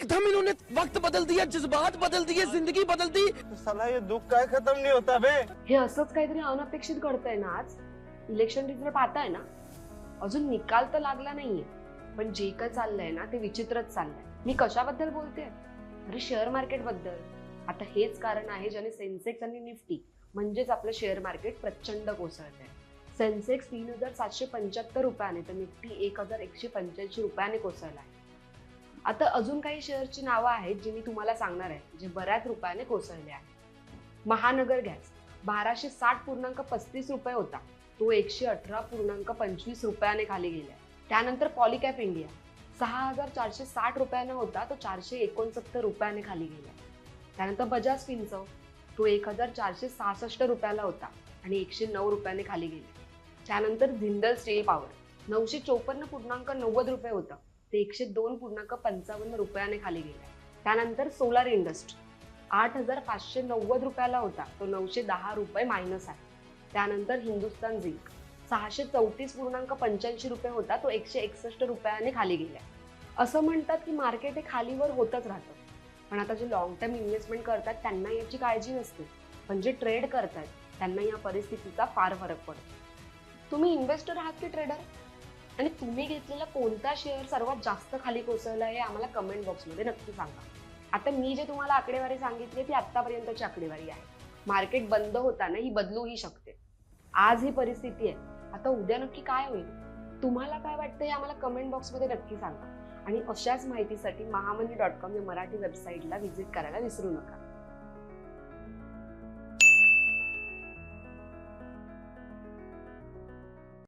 एकदम इन्होंने वक्त बदल दिया जज्बात बदल दिए जिंदगी बदल दी। साला ये दुख काय खत्म नहीं होता बे। हे असंच काहीतरी अनपेक्षित घडतंय ना आज. इलेक्शन रिझल्ट पाहताय ना? अजून निकाल तर लागला नाहीये. पण जे काय चाललंय ना ते विचित्रच चाललंय. मी कशाबद्दल बोलते अरे शेअर मार्केटबद्दल. आता हेच कारण आहे ज्याने सेन्सेक्स आणि निफ्टी म्हणजेच आपलं शेअर मार्केट प्रचंड कोसळत आहे सेन्सेक्स तीन हजार सातशे पंच्याहत्तर रुपयाने तर निफ्टी एक हजार एकशे पंच्याऐंशी रुपयाने कोसळला आहे आता अजून काही शहरची नावं आहेत जी मी तुम्हाला सांगणार आहे जे बऱ्याच रुपयाने कोसळले आहेत. महानगर गॅस बाराशे साठ पूर्णांक पस्तीस रुपये होता. तो एकशे अठरा पूर्णांक पंचवीस रुपयाने खाली गेलाय. त्यानंतर पॉलिकॅप इंडिया सहा हजार चारशे साठ रुपयाने होता तो चारशे एकोणसत्तर रुपयाने खाली गेलाय. त्यानंतर बजाज फिन्सव तो एक हजार चारशे सहासष्ट रुपयाला होता आणि एकशे नऊ रुपयाने खाली गेले त्यानंतर जिंदल स्टील पॉवर नऊशे चोपन्न पूर्णांक नव्वद रुपये होतं. ते एकशे दोन पूर्णांक पंचावन्न रुपयाने खाली गेले त्यानंतर सोलार इंडस्ट्री आठ हजार पाचशे नव्वद रुपयाला होता. तो नऊशे दहा रुपये मायनस आहे. त्यानंतर हिंदुस्तान झिंक सहाशे चौतीस पूर्णांक पंच्याऐंशी रुपये होता. तो एकशे एकसष्ट रुपयाने खाली गेला असं म्हणतात की मार्केट हे खालीवर होतच राहतं. पण आता जे लॉंग टर्म इन्व्हेस्टमेंट करतात त्यांना याची काळजी नसते. पण जे ट्रेड करतात त्यांना या परिस्थितीचा फार फरक पडतो. तुम्ही इन्व्हेस्टर आहात की ट्रेडर आणि तुम्ही घेतलेला कोणता शेअर सर्वात जास्त खाली कोसळला हे आम्हाला कमेंट बॉक्समध्ये नक्की सांगा. आता मी जे तुम्हाला आकडेवारी सांगितली ती आतापर्यंतची आकडेवारी आहे. मार्केट बंद होताना ही बदलूही शकते. आज ही परिस्थिती आहे. आता उद्या नक्की काय होईल? तुम्हाला काय वाटतं हे आम्हाला कमेंट बॉक्समध्ये नक्की सांगा. आणि अशाच माहितीसाठी महामनी डॉट कॉम या मराठी वेबसाईटला व्हिजिट करायला विसरू नका.